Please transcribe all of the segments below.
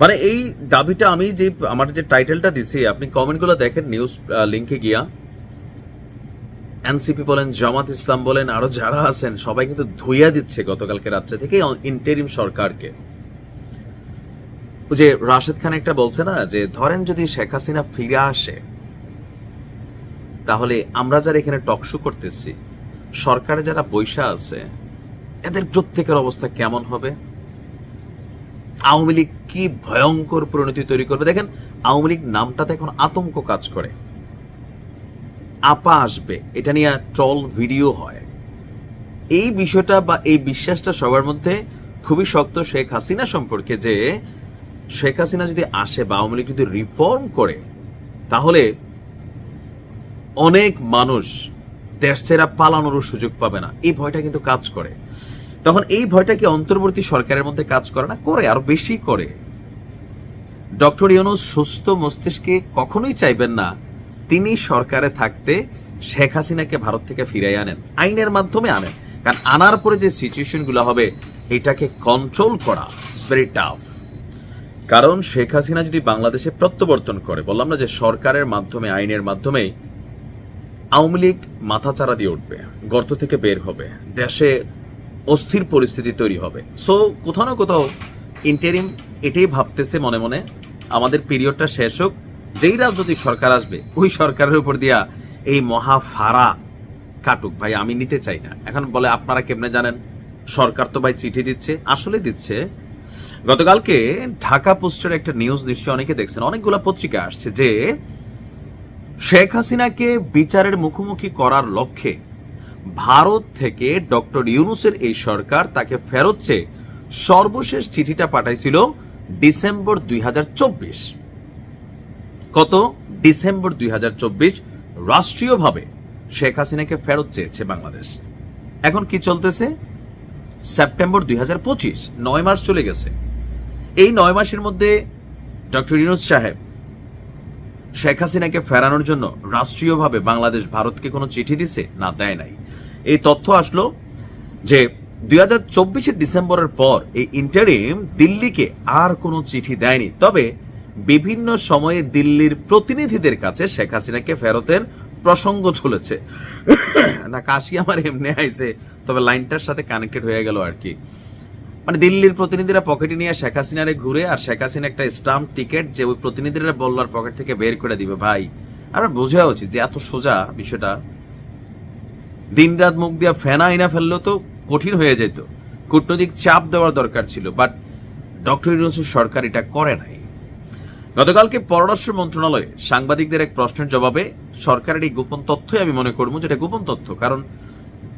মানে এই দাবিটা আমি যে, আমার যে টাইটেলটা দিছি, আপনি কমেন্টগুলো দেখেন নিউজ লিংকে গিয়া। এনসিপি বলেন, জামাত ইসলাম বলেন, আরও যারা আছেন, সবাই কিন্তু ধুইয়া দিচ্ছে গতকালকে রাত্রে থেকে ইন্টারিম সরকারকে। যে রাশেদ খান একটা বলছে না, যে ধরেন যদি শেখ হাসিনা ফিরে আসে, তাহলে আমরা যারা এখানে টকশো করতেছি, সরকারে যারা বৈশা আছে, এদের প্রত্যেকের অবস্থা কেমন হবে? আওয়ামী লীগ কি ভয়ঙ্কর পরিণতি তৈরি করবে? দেখেন, আওয়ামী লীগ নামটাতে এখন আতঙ্ক কাজ করে। আপা আসবে, এটা নিয়ে ট্রল ভিডিও হয়। এই বিষয়টা বা এই বিশ্বাসটা সবার মধ্যে খুবই শক্ত শেখ হাসিনা সম্পর্কে যে, শেখ হাসিনা যদি আসে বা আওয়ামী লীগ যদি রিফর্ম করে, তাহলে অনেক মানুষ দেশ ছেড়া পালানোরও সুযোগ পাবে না। এই ভয়টা কিন্তু কাজ করে। তখন এই ভয়টা কি অন্তর্বর্তী সরকারের মধ্যে কাজ করে না? করে, আরও বেশি করে। ডক্টর ইউনুস সুস্থ মস্তিষ্কে কখনোই চাইবেন না তিনি সরকারে থাকতে শেখ হাসিনাকে ভারত থেকে ফিরাই আনেন, আইনের মাধ্যমে আনেন। কারণ আনার পরে যে সিচুয়েশনগুলো হবে, এটাকে কন্ট্রোল করা ইটস ভেরি টাফ কারণ শেখ হাসিনা যদি বাংলাদেশে প্রত্যাবর্তন করে, বললাম না যে সরকারের মাধ্যমে, আইনের মাধ্যমে, আওয়ামী লীগ মাথাচাড়া দিয়ে উঠবে, গর্ত থেকে বের হবে। দেশে অস্থির পরিস্থিতি তৈরি হবে। সো কোথাও না কোথাও ইন্টারিম এটাই ভাবতেছে মনে মনে। আমাদের পিরিয়ডটা শেষ হোক। যেই রাজনৈতিক সরকার আসবে, ওই সরকারের উপর দিয়া এই মহা ফাড়া কাটুক। ভাই, আমি নিতে চাই না। এখন বলে, আপনারা কেমনে জানেন? সরকার তো ভাই চিঠি দিচ্ছে। আসলে দিচ্ছে। গতকালকে ঢাকা পোস্টের একটা নিউজ নিশ্চয় অনেকে দেখছেন। অনেকগুলো পত্রিকা আসছে যে শেখ হাসিনাকে বিচারের মুখোমুখি করার লক্ষ্যে ভারত থেকে ডক্টর ইউনুসের এই সরকার তাকে ফেরত চেয়ে সর্বশেষ চিঠিটা পাঠাইছিল ডিসেম্বর দুই হাজার চব্বিশ। কত? ডিসেম্বর দুই হাজার চব্বিশ, রাষ্ট্রীয়ভাবে শেখ হাসিনাকে ফেরত চেয়েছে বাংলাদেশ। এখন কি চলতেছে? সেপ্টেম্বর দুই নয় মাস চলে গেছে। এই নয় মাসের মধ্যে ডক্টর ইউনুস সাহেব শেখ হাসিনাকে ফেরানোর জন্য রাষ্ট্রীয়ভাবে বাংলাদেশ ভারতকে কোনো চিঠি দিছে না দেয় নাই? এই তথ্য আসলো যে দুই হাজার চব্বিশের ডিসেম্বরের পর এই ইন্টারিম দিল্লিকে আর কোনো চিঠি দেয়নি। তবে বিভিন্ন সময়ে দিল্লির প্রতিনিধিদের কাছে শেখ হাসিনাকে ফেরতের প্রসঙ্গ তুলেছে। না, কাশি আমার এমনি আইছে, তবে লাইনটার সাথে কানেক্টেড হয়ে গেল আর কি। মানে দিল্লির প্রতিনিধিরা পকেটে নিয়ে শেখ হাসিনারে ঘুরে আর শেখ হাসিনা একটা স্টাম্প টিকিট যে ওই প্রতিনিধিরা বলল আর পকেট থেকে বের করে দিবে, ভাই। আমরা বোঝা উচিত যে এত সোজা বিষয়টা দিনরাত মুখ দিয়া ফেনা আইনা ফেললেও তো, কঠিন হয়ে যেত। কূটনৈতিক চাপ দেওয়ার দরকার ছিল বাট ডক্টর ইউনুসের সরকার এটা করে নাই। গতকালকে পররাষ্ট্র মন্ত্রণালয়ে সাংবাদিকদের এক প্রশ্নের জবাবে সরকারের এই গোপন তথ্যই আমি মনে করব যেটা গোপন তথ্য, কারণ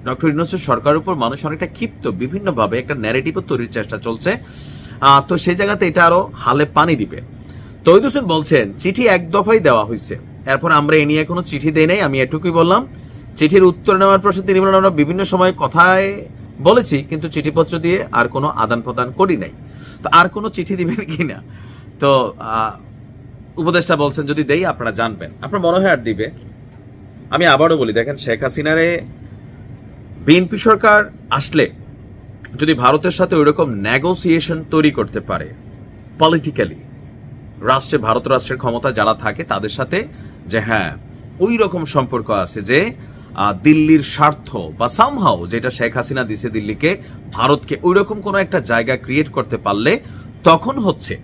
ডক্টর ইউনুসের সরকারের উপর মানুষ অনেকটা ক্ষিপ্ত, বিভিন্নভাবে একটা ন্যারেটিভও তৈরির চেষ্টা চলছে। তো সেই জায়গাতে এটা আরও হালে পানি দিবে। তৈদ হোসেন বলছেন, চিঠি এক দফাই দেওয়া হয়েছে এরপর আমরা এ নিয়ে কোনো চিঠি দেই নাই, আমি এটুকুই বললাম। চিঠির উত্তর নেওয়ার প্রশ্নে তিনি বলেন আমরা বিভিন্ন সময় কথায় বলেছি কিন্তু চিঠিপত্র দিয়ে আর কোনো আদান প্রদান করি নাই। তো আর কোনো চিঠি দিবেন কিনা তো আহ, উপদেষ্টা বলছেন যদি দেই আপনারা জানবেন। আপনার মনে হয় আর দিবে। আমি আবারও বলি দেখেন শেখ হাসিনারে বিএনপি সরকার আসলে যদি ভারতের সাথে ওইরকম নেগোসিয়েশন তৈরি করতে পারে পলিটিক্যালি রাষ্ট্রে ভারত রাষ্ট্রের ক্ষমতা যারা থাকে তাদের সাথে যে হ্যাঁ ওই রকম সম্পর্ক আছে যে দিল্লির স্বার্থ বা সামহাও যেটা শেখ হাসিনা দিছে দিল্লিকে, ভারতকে ওই রকম কোনো একটা জায়গা ক্রিয়েট করতে পারলে তখন হচ্ছে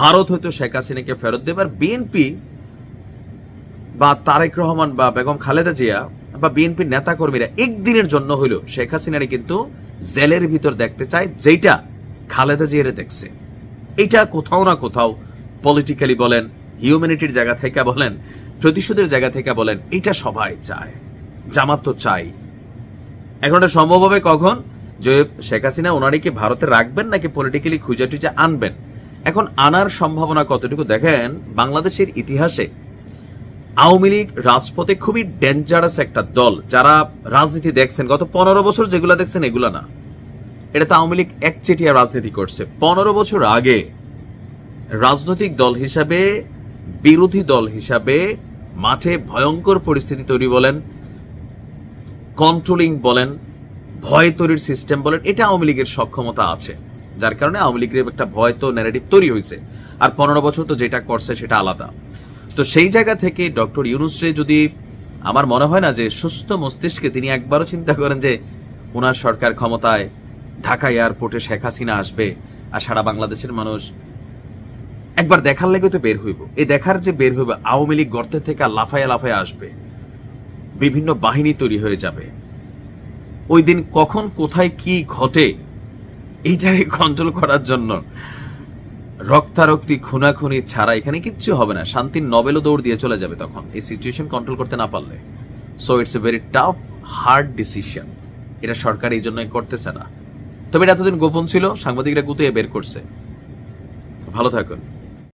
ভারত হয়তো শেখ হাসিনাকে ফেরত দেবে। আর বিএনপি বা তারেক রহমান বা বেগম খালেদা জিয়া বা বিএনপির নেতা কর্মীরা একদিনের জন্য হইল শেখ হাসিনারে কিন্তু জেলের ভিতর দেখতে চায় যেটা খালেদা জিয়ারে দেখছে। এটা কোথাও না কোথাও পলিটিক্যালি বলেন হিউম্যানিটির জায়গা থেকে বলেন প্রতিশোধের জায়গা থেকে বলেন, এটা সবাই চায়। জামাত তো চাই। এখন এটা সম্ভব হবে কখন? যে শেখ হাসিনা ওনারে কি ভারতে রাখবেন নাকি পলিটিক্যালি খুঁজে টুজে আনবেন? এখন আনার সম্ভাবনা কতটুকু দেখেন বাংলাদেশের ইতিহাসে? আওয়ামী লীগ রাজপথে খুবই ডেঞ্জারাস একটা দল। যারা রাজনীতি দেখছেন, গত পনেরো বছর যেগুলো দেখছেন এগুলো না। এটা তো আওয়ামী লীগ একচেটিয়া রাজনীতি করছে। পনেরো বছর আগে রাজনৈতিক দল হিসাবে, বিরোধী দল হিসাবে মাঠে ভয়ঙ্কর পরিস্থিতি তৈরি বলেন কন্ট্রোলিং বলেন, ভয় তৈরির সিস্টেম বলেন, এটা আওয়ামী লীগের সক্ষমতা আছে। যার কারণে আওয়ামী লীগের একটা ভয় তো ন্যারেটিভ তৈরি হয়েছে। আর পনেরো বছর তো যেটা করছে সেটা আলাদা। তো সেই জায়গা থেকে ডক্টর ইউনুসরে যদি আমার মনে হয় না যে সুস্থ মস্তিষ্কে তিনি একবারও চিন্তা করেন যে ওনার সরকার ক্ষমতায় ঢাকা এয়ারপোর্টে শেখ হাসিনা আসবে আর সারা বাংলাদেশের মানুষ একবার দেখার লেগে তো বের হইব। এই দেখার যে বের হইব, আওয়ামী লীগ গর্তে থেকে লাফায়া লাফায়া আসবে। বিভিন্ন বাহিনী তৈরি হয়ে যাবে। ওই দিন কখন, কোথায়, কি ঘটে এইটাকে কন্ট্রোল করার জন্য রক্তারক্তি, খুনাখুনি ছাড়া এখানে কিচ্ছু হবে না। শান্তির নবেলও দৌড় দিয়ে চলে যাবে তখন। এই সিচুয়েশন কন্ট্রোল করতে না পারলে। So it's a very tough hard decision এটা সরকার এই জন্যই করতেছে না। তবে এটা এতদিন গোপন ছিল, সাংবাদিকরা গুতিয়ে বের করছে। ভালো থাকুন।